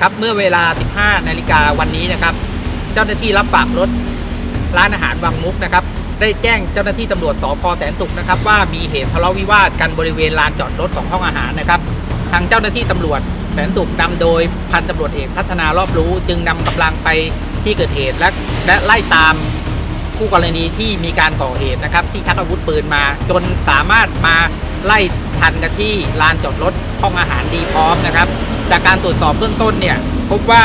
ครับเมื่อเวลา 15 นาฬิกาวันนี้นะครับ เจ้าหน้าที่รับฝากรถร้านอาหารวังมุกนะครับ ได้แจ้งเจ้าหน้าที่ตำรวจสพแสนสุขนะครับ ว่ามีเหตุทะเลาะวิวาทกันบริเวณลานจอดรถของห้องอาหารนะครับ ทางเจ้าหน้าที่ตำรวจแสนสุขนำโดยพันตำรวจเอกพัฒนารอบรู้ จึงนำกำลังไปที่เกิดเหตุและและไล่ตามคู่กรณีที่มีการก่อเหตุนะครับ ที่ชักอาวุธปืนมา จนสามารถมาไล่ทันกันที่ลานจอดรถห้องอาหารดีพร้อมนะครับ จากการตรวจสอบเบื้องต้นเนี่ยพบว่า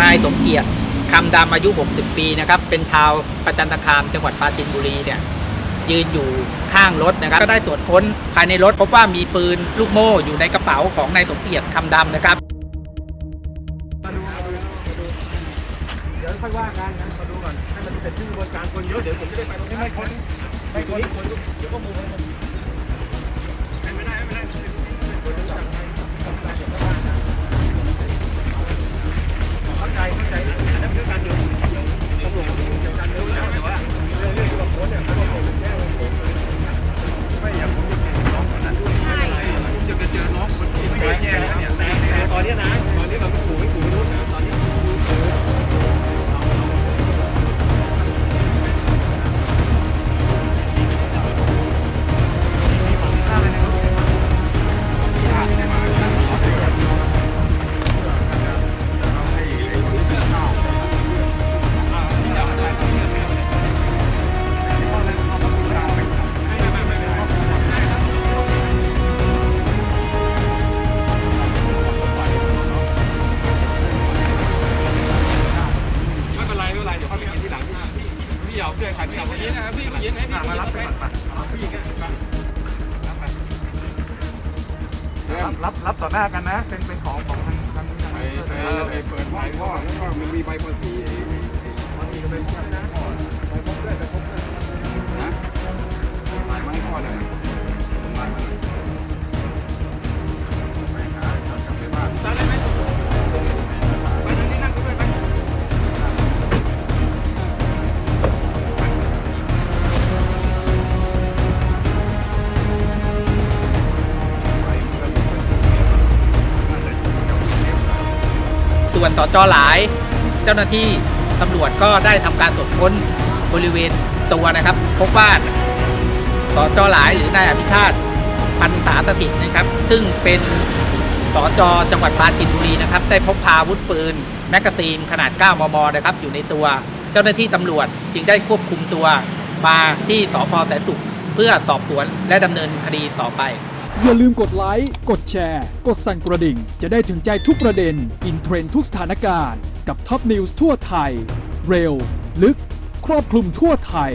นายสมเกียรติคำดำอายุ 60 ปีนะครับเป็นชาวประจันตคามจังหวัดปราจีนบุรีเนี่ยยืนอยู่ข้างรถนะครับก็ได้ตรวจค้นภายในรถพบว่ามีปืนลูกโม่อยู่ในกระเป๋าของนายสมเกียรติคำดำนะครับเดี๋ยวค่อยว่ากันนะมาดูก่อนให้มันเสร็จสิ้นกระบวนการคนเยอะเดี๋ยวผมจะได้ไปตรงนี้ไม่คนไม่คนคนเดี๋ยวก็มูมัน ค หาพี่ผู้หญิงให้พี่มารับไปก่อนมาเอาผู้หญิงอะมารับไปรับรับต่อหน้ากันนะ เป็นเป็นของของทางทางทางไปไปไปเปิดใบพ่อแล้วก็มันมีใบภาษี ส่วนต่อจอหลาย เจ้าหน้าที่ตำรวจก็ได้ทำการตรวจค้นบริเวณตัวนะครับ พบว่าต่อจอหลายหรือนายอภิชาติพันษาสถิตนะครับ ซึ่งเป็นสจจังหวัดปราจีนบุรีนะครับ ได้พกพาอาวุธปืน แมกกาซีนขนาด 9 มม นะครับ อยู่ในตัว เจ้าหน้าที่ตำรวจจึงได้ควบคุมตัวมาที่สพแสนสุขเพื่อสอบสวนและดำเนินคดีต่อไป อย่าลืมกดไลค์ กดแชร์ กดสั่นกระดิ่ง จะได้ถึงใจทุกประเด็น อินเทรนด์ทุกสถานการณ์ กับท็อปนิวส์ทั่วไทย เร็ว ลึก ครอบคลุมทั่วไทย